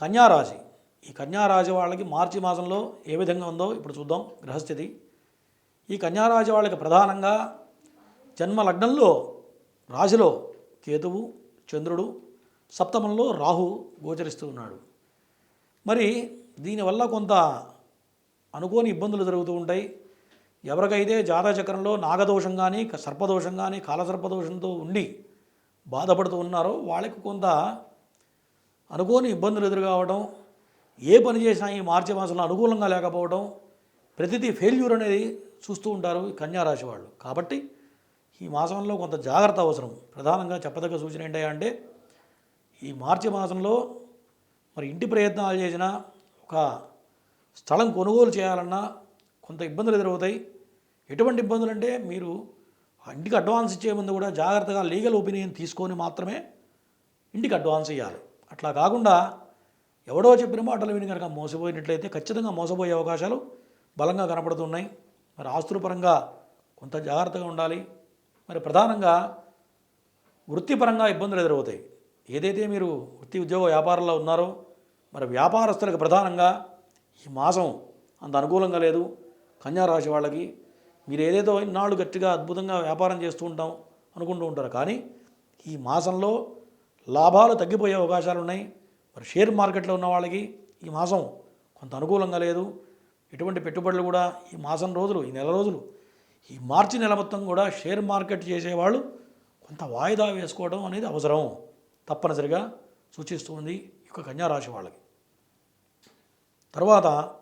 కన్యారాశి. ఈ కన్యారాశి వాళ్ళకి మార్చి మాసంలో ఏ విధంగా ఉందో ఇప్పుడు చూద్దాం గ్రహస్థితి. ఈ కన్యారాశి వాళ్ళకి ప్రధానంగా జన్మ లగ్నంలో రాశిలో కేతువు చంద్రుడు సప్తమంలో రాహు గోచరిస్తూ ఉన్నాడు. మరి దీనివల్ల కొంత అనుకోని ఇబ్బందులు జరుగుతూ ఉంటాయి. ఎవరికైతే జాతచక్రంలో నాగదోషం కానీ సర్పదోషం కానీ కాలసర్పదోషంతో ఉండి బాధపడుతూ ఉన్నారో వాళ్ళకి కొంత అనుకోని ఇబ్బందులు ఎదురుకావడం ఏ పని చేసినా ఈ మార్చి మాసంలో అనుకూలంగా లేకపోవడం ప్రతిదీ ఫెయిల్యూర్ అనేది చూస్తూ ఉంటారు కన్యారాశి వాళ్ళు. కాబట్టి ఈ మాసంలో కొంత జాగ్రత్త అవసరం. ప్రధానంగా చెప్పదగ్గ సూచన ఏంటంటే ఈ మార్చి మాసంలో మరి ఇంటి ప్రయత్నాలు చేసినా ఒక స్థలం కొనుగోలు చేయాలన్నా కొంత ఇబ్బందులు ఎదురవుతాయి. ఎటువంటి ఇబ్బందులు అంటే మీరు ఆ ఇంటికి అడ్వాన్స్ ఇచ్చే ముందు కూడా జాగ్రత్తగా లీగల్ ఒపీనియన్ తీసుకొని మాత్రమే ఇంటికి అడ్వాన్స్ ఇవ్వాలి అట్లా కాకుండా ఎవడో చెప్పిన మాటలు విని కనుక మోసపోయినట్లయితే ఖచ్చితంగా మోసపోయే అవకాశాలు బలంగా కనపడుతున్నాయి. మరి ఆస్తుల పరంగా కొంత జాగ్రత్తగా ఉండాలి. మరి ప్రధానంగా వృత్తిపరంగా ఇబ్బందులు ఎదురవుతాయి. ఏదైతే మీరు వృత్తి ఉద్యోగ వ్యాపారంలో ఉన్నారో మరి వ్యాపారస్తులకు ప్రధానంగా ఈ మాసం అంత అనుకూలంగా లేదు. కన్యా రాశి వాళ్ళకి మీరు ఏదేదో ఇన్నాళ్ళు గట్టిగా అద్భుతంగా వ్యాపారం చేస్తూ ఉంటాం అనుకుంటూ ఉంటారు. కానీ ఈ మాసంలో లాభాలు తగ్గిపోయే అవకాశాలు ఉన్నాయి. మరి షేర్ మార్కెట్లో ఉన్న వాళ్ళకి ఈ మాసం కొంత అనుకూలంగా లేదు. ఎటువంటి పెట్టుబడులు కూడా ఈ మాసం రోజులు ఈ నెల రోజులు ఈ మార్చి నెల మొత్తం కూడా షేర్ మార్కెట్ చేసేవాళ్ళు కొంత వాయిదా వేసుకోవడం అనేది అవసరం. తప్పనిసరిగా సూచిస్తుంది ఈ యొక్క కన్యారాశి వాళ్ళకి. తర్వాత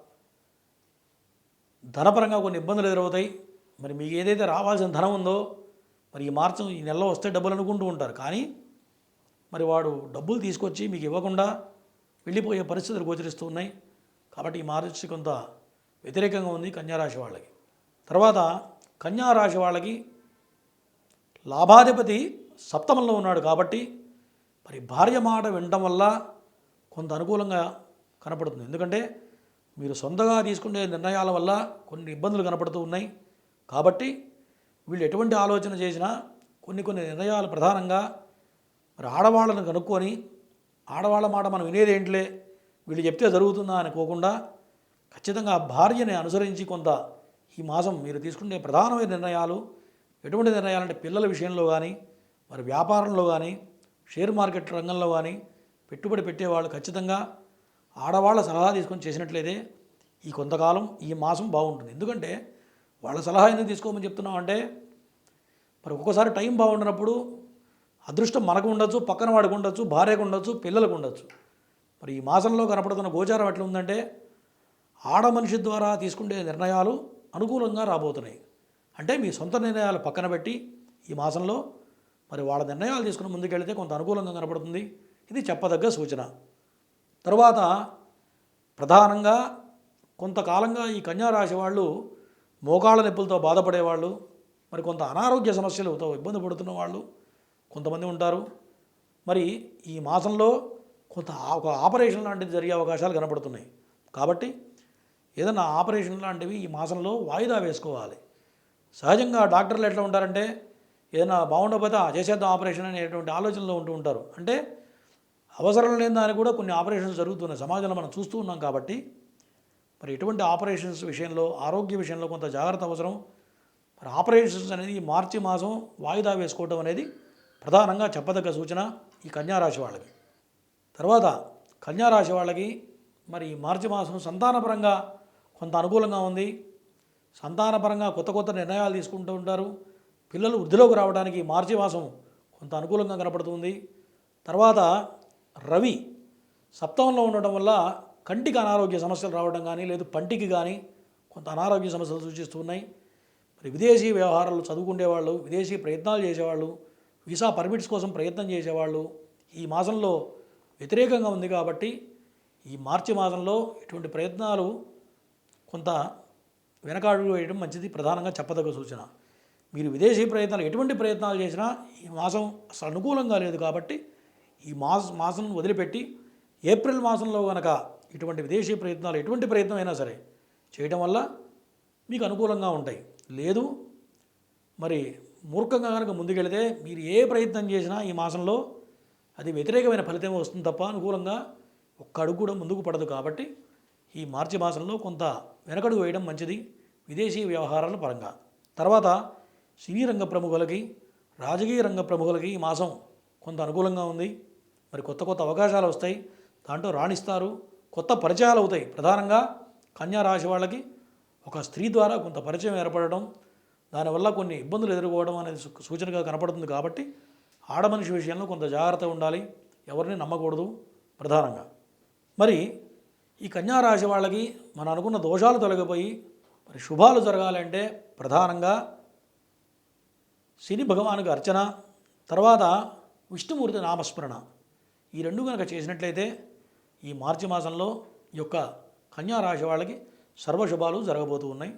ధనపరంగా కొన్ని ఇబ్బందులు ఎదురవుతాయి. మరి మీకు ఏదైతే రావాల్సిన ధనం ఉందో మరి ఈ మార్చం ఈ నెలలో వస్తే డబ్బులు అనుకుంటూ ఉంటారు. కానీ మరి వాడు డబ్బులు తీసుకొచ్చి మీకు ఇవ్వకుండా వెళ్ళిపోయే పరిస్థితులు గోచరిస్తూ ఉన్నాయి. కాబట్టి ఈ మార్చి కొంత వ్యతిరేకంగా ఉంది కన్యారాశి వాళ్ళకి. తర్వాత కన్యారాశి వాళ్ళకి లాభాధిపతి సప్తమంలో ఉన్నాడు కాబట్టి మరి భార్య మాట వినడం వల్ల కొంత అనుకూలంగా కనపడుతుంది. ఎందుకంటే మీరు సొంతగా తీసుకునే నిర్ణయాల వల్ల కొన్ని ఇబ్బందులు కనపడుతూ ఉన్నాయి. కాబట్టి వీళ్ళు ఎటువంటి ఆలోచన చేసినా కొన్ని కొన్ని నిర్ణయాలు ప్రధానంగా మరి ఆడవాళ్ళను కనుక్కొని ఆడవాళ్ళ మాట మనం వినేది ఏంటిలే వీళ్ళు చెప్తే జరుగుతుందా అనుకోకుండా ఖచ్చితంగా ఆ భార్యని అనుసరించి కొంత ఈ మాసం మీరు తీసుకునే ప్రధానమైన నిర్ణయాలు ఎటువంటి నిర్ణయాలు అంటే పిల్లల విషయంలో కానీ మరి వ్యాపారంలో కానీ షేర్ మార్కెట్ రంగంలో కానీ పెట్టుబడి పెట్టేవాళ్ళు ఖచ్చితంగా ఆడవాళ్ళ సలహా తీసుకొని చేసినట్లయితే ఈ కొంతకాలం ఈ మాసం బాగుంటుంది. ఎందుకంటే వాళ్ళ సలహా ఎందుకు తీసుకోమని చెప్తున్నాం అంటే మరి ఒక్కోసారి టైం బాగుండినప్పుడు అదృష్టం మనకు ఉండొచ్చు పక్కన వాడికి ఉండొచ్చు భార్యకు ఉండొచ్చు పిల్లలకు ఉండొచ్చు మరి ఈ మాసంలో కనపడుతున్న గోచారం ఎట్లా ఉందంటే ఆడ మనిషి ద్వారా తీసుకునే నిర్ణయాలు అనుకూలంగా రాబోతున్నాయి. అంటే మీ సొంత నిర్ణయాలు పక్కన పెట్టి ఈ మాసంలో మరి వాళ్ళ నిర్ణయాలు తీసుకుని ముందుకెళ్తే కొంత అనుకూలంగా కనపడుతుంది. ఇది చెప్పదగ్గ సూచన. తరువాత ప్రధానంగా కొంతకాలంగా ఈ కన్యారాశి వాళ్ళు మోకాళ్ళ నొప్పులతో బాధపడేవాళ్ళు మరి కొంత అనారోగ్య సమస్యలతో ఇబ్బంది పడుతున్న వాళ్ళు కొంతమంది ఉంటారు. మరి ఈ మాసంలో కొంత ఒక ఆపరేషన్ లాంటిది జరిగే అవకాశాలు కనపడుతున్నాయి కాబట్టి ఏదైనా ఆపరేషన్ లాంటివి ఈ మాసంలో వాయిదా వేసుకోవాలి. సహజంగా డాక్టర్లు ఎట్లా ఉంటారంటే ఏదైనా బాగుండకపోతే చేసేద్దాం ఆపరేషన్ అనేటువంటి ఆలోచనలో ఉంటూ ఉంటారు. అంటే అవసరం లేని దానికి కూడా కొన్ని ఆపరేషన్స్ జరుగుతున్నాయి. సమాజంలో మనం చూస్తూ ఉన్నాం కాబట్టి మరి ఎటువంటి ఆపరేషన్స్ విషయంలో ఆరోగ్య విషయంలో కొంత జాగ్రత్త అవసరం. మరి ఆపరేషన్స్ అనేది మార్చి మాసం వాయిదా వేసుకోవడం అనేది ప్రధానంగా చెప్పదగ్గ సూచన ఈ కన్యారాశి వాళ్ళకి. తర్వాత కన్యారాశి వాళ్ళకి మరి మార్చి మాసం సంతానపరంగా కొంత అనుకూలంగా ఉంది. సంతానపరంగా కొత్త కొత్త నిర్ణయాలు తీసుకుంటూ ఉంటారు. పిల్లలు వృద్ధిలోకి రావడానికి మార్చి మాసం కొంత అనుకూలంగా కనపడుతుంది. తర్వాత రవి సప్తమంలో ఉండటం వల్ల కంటికి అనారోగ్య సమస్యలు రావడం కానీ లేదు పంటికి కానీ కొంత అనారోగ్య సమస్యలు సూచిస్తున్నాయి మరి విదేశీ వ్యవహారాలు చదువుకునేవాళ్ళు విదేశీ ప్రయత్నాలు చేసేవాళ్ళు వీసా పర్మిట్స్ కోసం ప్రయత్నం చేసేవాళ్ళు ఈ మాసంలో వ్యతిరేకంగా ఉంది కాబట్టి ఈ మార్చి మాసంలో ఇటువంటి ప్రయత్నాలు కొంత వెనకాడు వేయడం మంచిది ప్రధానంగా చెప్పదగ్గ సూచన. మీరు విదేశీ ప్రయత్నాలు ఎటువంటి ప్రయత్నాలు చేసినా ఈ మాసం అసలు అనుకూలంగా లేదు కాబట్టి ఈ మాస మాసం వదిలిపెట్టి ఏప్రిల్ మాసంలో కనుక ఇటువంటి విదేశీ ప్రయత్నాలు ఎటువంటి ప్రయత్నం అయినా సరే చేయడం వల్ల మీకు అనుకూలంగా ఉంటాయి. లేదు మరి మూర్ఖంగా కనుక ముందుకెళితే మీరు ఏ ప్రయత్నం చేసినా ఈ మాసంలో అది వ్యతిరేకమైన ఫలితం వస్తుంది తప్ప అనుకూలంగా ఒక్క అడుగు కూడా ముందుకు పడదు కాబట్టి ఈ మార్చి మాసంలో కొంత వెనకడుగు వేయడం మంచిది విదేశీ వ్యవహారాల పరంగా. తర్వాత సినీ రంగ ప్రముఖులకి రాజకీయ రంగ ప్రముఖులకి ఈ మాసం కొంత అనుకూలంగా ఉంది. మరి కొత్త కొత్త అవకాశాలు వస్తాయి. దాంట్లో రాణిస్తారు. కొత్త పరిచయాలు అవుతాయి. ప్రధానంగా కన్యా రాశి వాళ్ళకి ఒక స్త్రీ ద్వారా కొంత పరిచయం ఏర్పడడం దానివల్ల కొన్ని ఇబ్బందులు ఎదుర్కోవడం అనేది సూచనగా కనపడుతుంది కాబట్టి ఆడమనిషి విషయంలో కొంత జాగ్రత్త ఉండాలి. ఎవరిని నమ్మకూడదు ప్రధానంగా. మరి ఈ కన్యారాశి వాళ్ళకి మనం అనుకున్న దోషాలు తొలగిపోయి మరి శుభాలు జరగాలంటే ప్రధానంగా శని భగవానుకి అర్చన తర్వాత విష్ణుమూర్తి నామస్మరణ. ఈ రెండు కనుక చేసినట్లయితే ఈ మార్చి మాసంలో ఈ యొక్క కన్యారాశి వాళ్ళకి సర్వశుభాలు జరగబోతూ ఉన్నాయి.